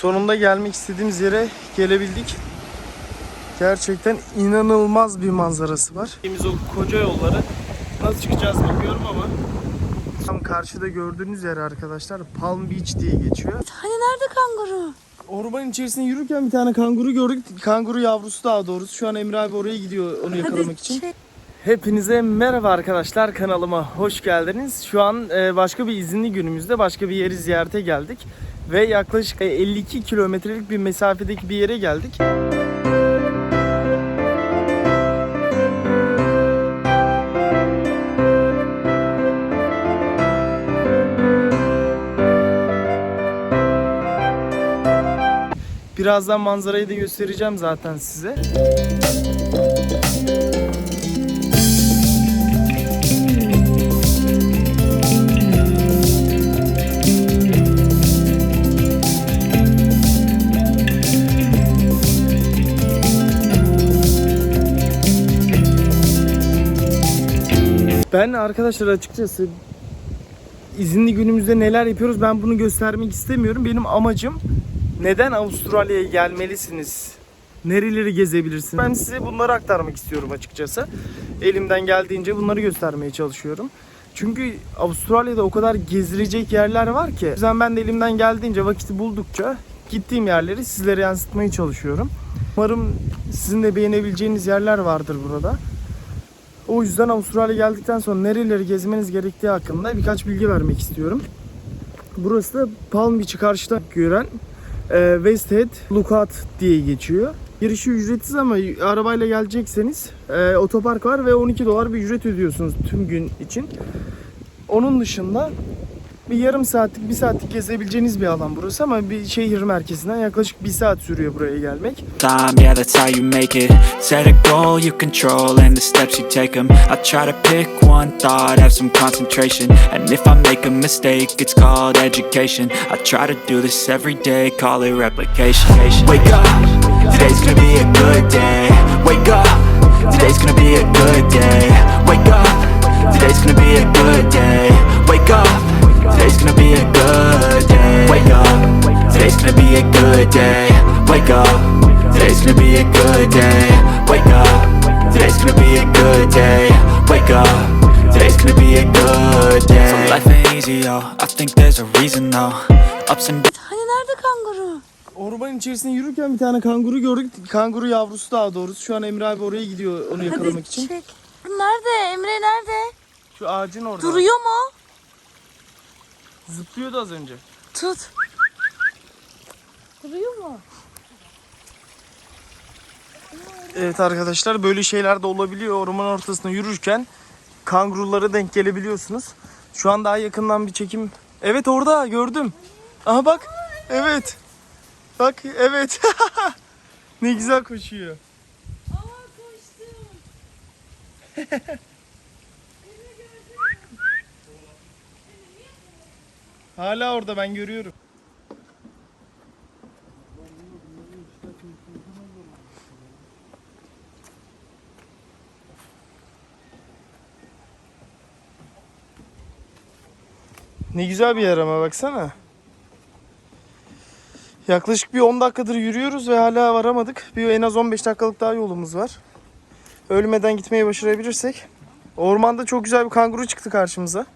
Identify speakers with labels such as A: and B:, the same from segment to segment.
A: Sonunda gelmek istediğimiz yere gelebildik. Gerçekten inanılmaz bir manzarası var. Biz o koca yolları nasıl çıkacağız bilmiyorum ama tam karşıda gördüğünüz yer arkadaşlar Palm Beach diye geçiyor.
B: Hani nerede kanguru?
A: Ormanın içerisinde yürürken bir tane kanguru gördük. Kanguru yavrusu daha doğrusu. Şu an Emre abi oraya gidiyor onu yakalamak için.
B: çek.
A: Hepinize merhaba arkadaşlar kanalıma hoş geldiniz. Şu an e, başka bir izinli günümüzde başka bir yeri ziyarete geldik. Ve yaklaşık e, 52 kilometrelik bir mesafedeki bir yere geldik. Birazdan manzarayı da göstereceğim zaten size. Ben arkadaşlar açıkçası izinli günümüzde neler yapıyoruz ben bunu göstermek istemiyorum. Benim amacım neden Avustralya'ya gelmelisiniz? Nereleri gezebilirsiniz? Ben size bunları aktarmak istiyorum açıkçası. Elimden geldiğince bunları göstermeye çalışıyorum. Çünkü Avustralya'da o kadar gezilecek yerler var ki. O yüzden ben de elimden geldiğince vakiti buldukça gittiğim yerleri sizlere yansıtmaya çalışıyorum. Umarım sizin de beğenebileceğiniz yerler vardır burada. O yüzden Avustralya geldikten sonra nereleri gezmeniz gerektiği hakkında birkaç bilgi vermek istiyorum. Burası da Palm Beach'i karşıda gören e, West Head Lookout diye geçiyor. Girişi ücretsiz ama arabayla gelecekseniz e, otopark var ve 12 dolar bir ücret ödüyorsunuz tüm gün için. Onun dışında bir yarım saatlik, bir saatlik gezebileceğiniz bir alan burası ama bir şehir merkezinden yaklaşık bir saat sürüyor buraya gelmek.
C: time, yeah, that's how you make it. Set a goal you control and the steps you take them. I try to pick one thought, have some concentration. And if I make a mistake, it's called education. I try to do this every day, call it replication. Wake up, today's gonna be a good day. Wake up, today's gonna be a good day. Wake up, today's gonna be a good day. Wake up, today's gonna be a good day. Wake up, today's gonna be a good day. Wake up. Today's gonna be a good day. Wake up. Today's gonna be a good day. Wake up. Today's gonna be a good day. So life ain't easy, yo. I think there's a reason, though. Ups and downs.
B: Hani nerede kanguru?
A: Ormanın içerisinde yürürken bir tane kanguru gördük. Kanguru yavrusu daha doğrusu. Şu an Emre abi oraya gidiyor onu yakalamak
B: Hadi
A: için.
B: çek. Nerede? Emre nerede?
A: Şu ağacın orada.
B: Duruyor mu?
A: Zıplıyordu az önce.
B: Tut. Duruyor mu?
A: Evet arkadaşlar böyle şeyler de olabiliyor. Orman ortasında yürürken kangurulara denk gelebiliyorsunuz. Şu an daha yakından bir çekim. Evet orada gördüm. Aha bak. Evet. Bak evet. ne güzel koşuyor. Hala orada ben görüyorum. Ne güzel bir yer ama baksana. Yaklaşık bir 10 dakikadır yürüyoruz ve hala varamadık. Bir en az 15 dakikalık daha yolumuz var. Ölmeden gitmeyi başarabilirsek. Ormanda çok güzel bir kanguru çıktı karşımıza.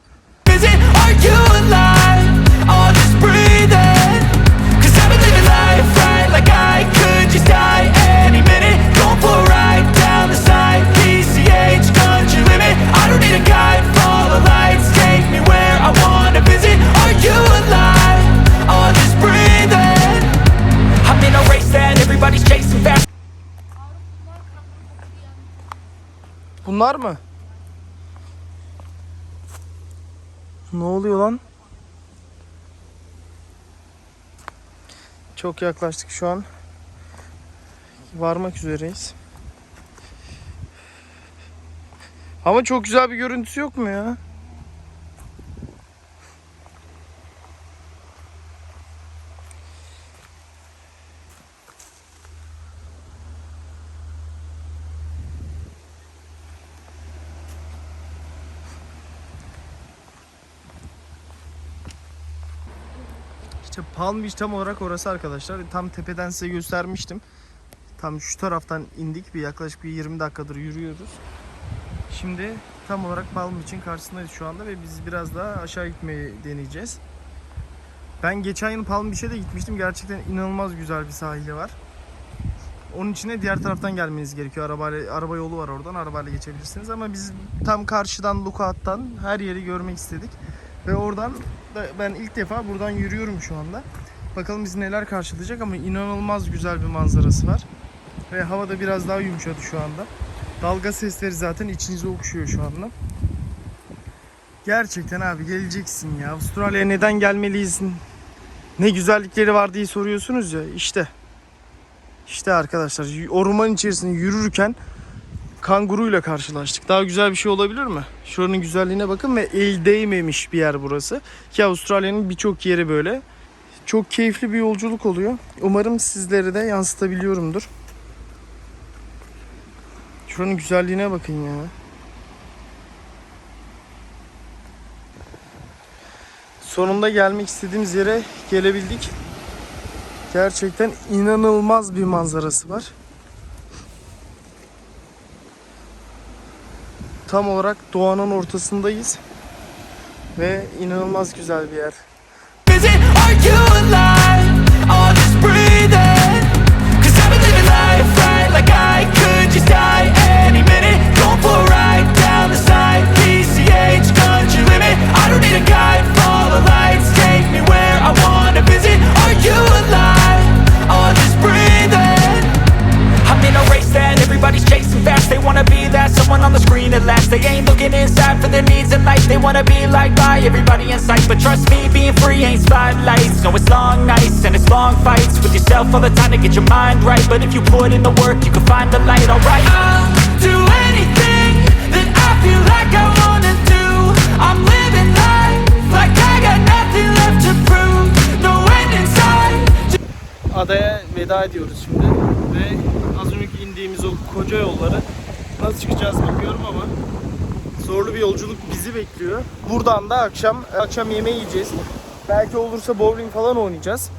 A: Bunlar mı? Ne oluyor lan? Çok yaklaştık şu an. Varmak üzereyiz. Ama çok güzel bir görüntüsü yok mu ya? İşte Palm Beach tam olarak orası arkadaşlar. Tam tepeden size göstermiştim. Tam şu taraftan indik. Bir yaklaşık bir 20 dakikadır yürüyoruz. Şimdi tam olarak Palm Beach'in karşısındayız şu anda ve biz biraz daha aşağı gitmeyi deneyeceğiz. Ben geçen yıl Palm Beach'e de gitmiştim. Gerçekten inanılmaz güzel bir sahili var. Onun için de diğer taraftan gelmeniz gerekiyor. Arabayla, araba yolu var oradan. Arabayla geçebilirsiniz. Ama biz tam karşıdan, Lookout'tan her yeri görmek istedik. Ve oradan da ben ilk defa buradan yürüyorum şu anda. Bakalım bizi neler karşılayacak ama inanılmaz güzel bir manzarası var. Ve hava da biraz daha yumuşadı şu anda. Dalga sesleri zaten içinize okşuyor şu anda. Gerçekten abi geleceksin ya. Avustralya'ya neden gelmeliyiz? Ne güzellikleri var diye soruyorsunuz ya. İşte. İşte arkadaşlar orman içerisinde yürürken kanguruyla karşılaştık. Daha güzel bir şey olabilir mi? Şuranın güzelliğine bakın ve el değmemiş bir yer burası. Ki Avustralya'nın birçok yeri böyle. Çok keyifli bir yolculuk oluyor. Umarım sizlere de yansıtabiliyorumdur. Şuranın güzelliğine bakın ya. Sonunda gelmek istediğimiz yere gelebildik. Gerçekten inanılmaz bir manzarası var. Tam olarak doğanın ortasındayız. Ve inanılmaz güzel bir yer.
C: Life They wanna be like by everybody in sight But trust me, being free ain't spotlights. No, it's long nights and it's long fights With yourself all the time to get your mind right. But if you put in the work, you can find the light, alright. I'll do anything that I feel like I wanna do. I'm living life like I got nothing left to prove. No end in sight.
A: Adaya veda ediyoruz şimdi. Ve az önceki indiğimiz o koca yolları nasıl çıkacağız bilmiyorum ama zorlu bir yolculuk bizi bekliyor. Buradan da akşam akşam yemeği yiyeceğiz. Belki olursa bowling falan oynayacağız.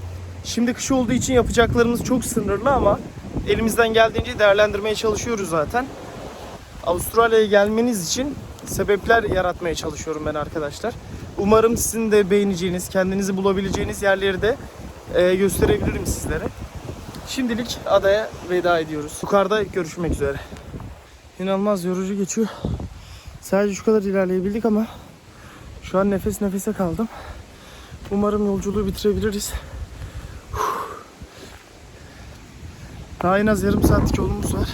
A: Şimdi kış olduğu için yapacaklarımız çok sınırlı ama elimizden geldiğince değerlendirmeye çalışıyoruz zaten. Avustralya'ya gelmeniz için sebepler yaratmaya çalışıyorum ben arkadaşlar. Umarım sizin de beğeneceğiniz, kendinizi bulabileceğiniz yerleri de e, gösterebilirim sizlere. Şimdilik adaya veda ediyoruz. Yukarıda görüşmek üzere. İnanılmaz yorucu geçiyor. Sadece şu kadar ilerleyebildik ama şu an nefes nefese kaldım. Umarım yolculuğu bitirebiliriz. Daha en az yarım saatlik yolumuz var.